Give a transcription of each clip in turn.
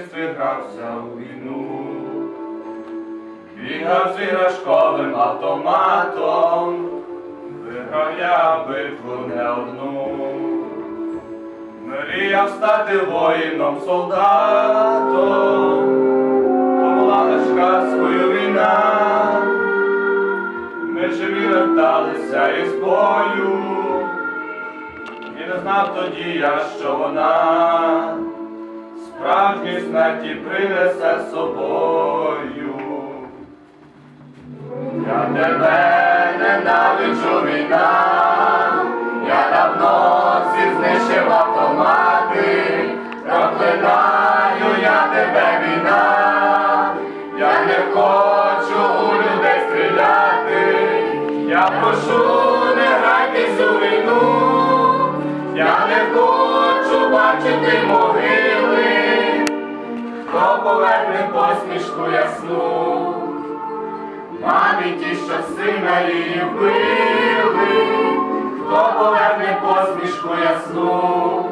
втягався у війну, бігав з іграшковим автоматом, виграв я битву не одну, мріяв стати воїном солдатом, то була лиш казкою війна, ми живі верталися із бою. І не знав тоді я, що вона справжній смерті принесе собою. Я тебе ненавиджу війна, я давно всі знищив автомати, проклинаю я тебе війна, я не хочу у людей стріляти, я прошу не грайтесь у війну. Я не хочу бачити могили, посмішку ясну, мамі ті, що сина її вбили, хто поверне посмішку ясну,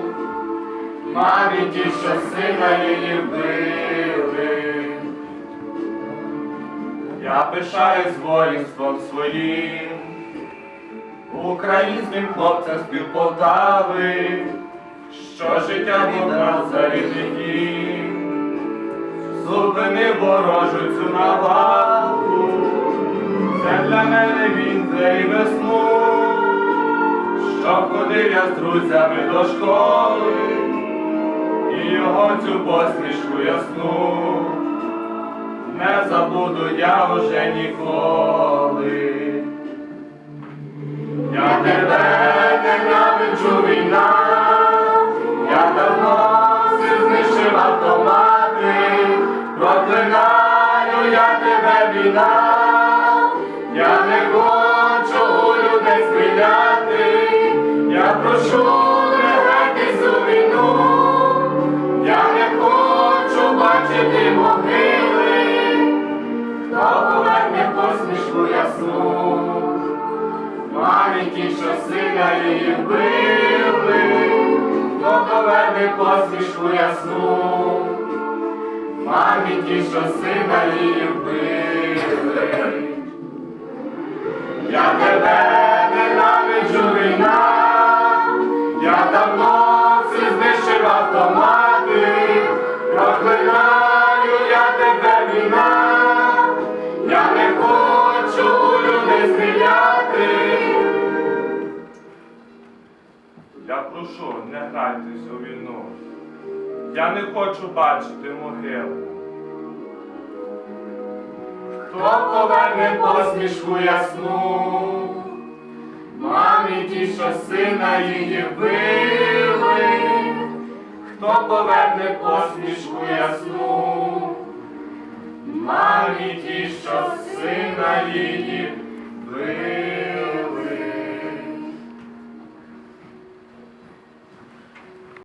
мамі ті, що сина її вбили. Я пишаюсь воїнством своїм. Українським хлопцям з Полтави, що життя віддав за рідний дім, зупини ворожу цю навалу, це для мене він і весну, що ходив я з друзями до школи, і його цю посмішку ясну, не забуду я уже ніколи. Війна, я не хочу людей стріляти, я прошу не у війну, я не хочу бачити могили, хто поверне посмішку ясну. Ті, що сина її вбили, хто поверне посмішку ясну, мамі що сина її Я прошу, не грайтесь у війну. Я не хочу бачити могилу. Хто поверне посмішку ясну, мамі ті, що сина її били, хто поверне посмішку ясну, мамі ті, що сина її.